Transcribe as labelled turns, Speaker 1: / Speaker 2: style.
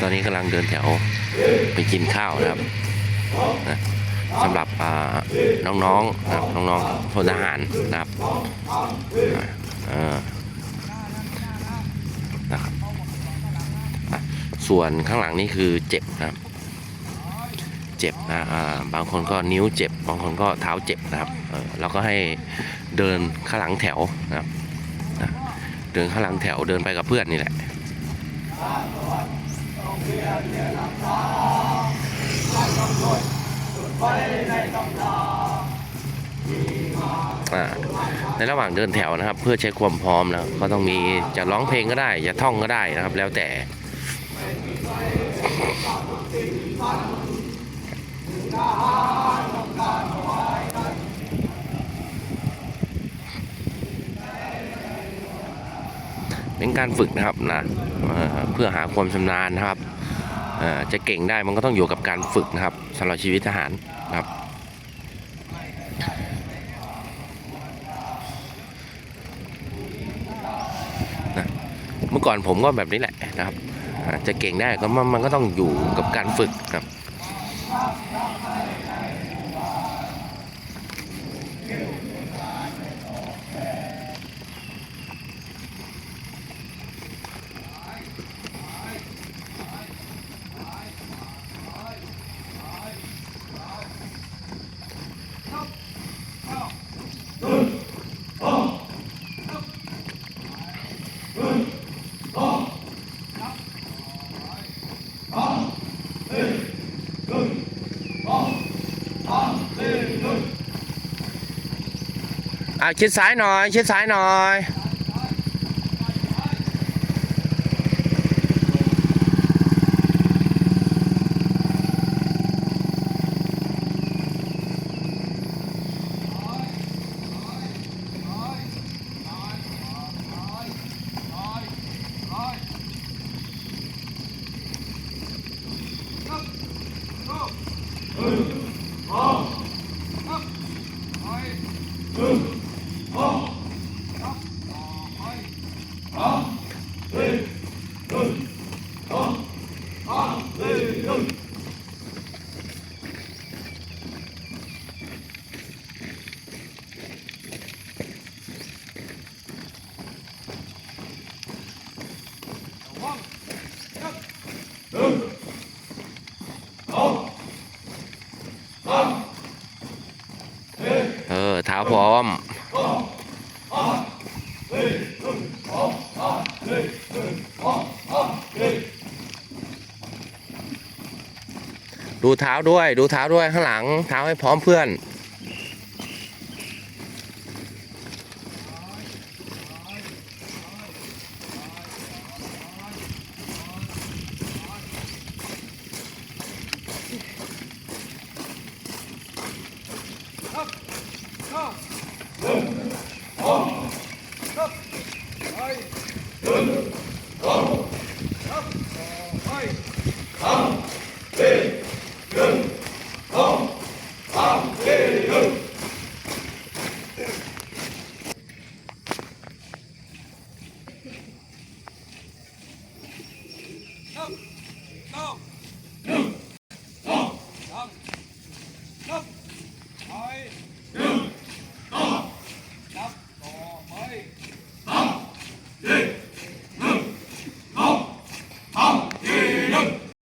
Speaker 1: ตอนนี้กำลังเดินแถวไปกินข้าวนะครับนะสำหรับน้องๆนะครับน้องๆพลทหารนะครับอ่าเออนะครับ ส่วนข้างหลังนี่คือเจ็บนะครับ เจ็บนะบางคนก็นิ้วเจ็บ บางคนก็เท้าเจ็บนะครับเราก็ให้เดินข้างหลังแถวนะครับนะเดินข้างหลังแถวเดินไปกับเพื่อนนี่แหละ อ่าในระหว่างเดินแถวนะครับ เพื่อเช็คความพร้อมนะก็ต้องมีจะร้องเพลงก็ได้ จะท่องก็ได้นะครับ แล้วแต่ เป็นการฝึกนะครับนะเพื่อหาความชำนาญนะครับจะเก่งได้มันก็ต้องอยู่กับการฝึกนะครับสำหรับชีวิตทหารนะครับเมื่อก่อนผมก็แบบนี้แหละนะครับ จะเก่งได้ก็มันมันก็ต้องอยู่กับการฝึกครับ อ่าชิดซ้ายหน่อย ชิดซ้ายหน่อย เออเท้า พร้อมดูเท้าด้วย ดูเท้าด้วยข้างหลัง เท้าให้พร้อมเพื่อน
Speaker 2: हम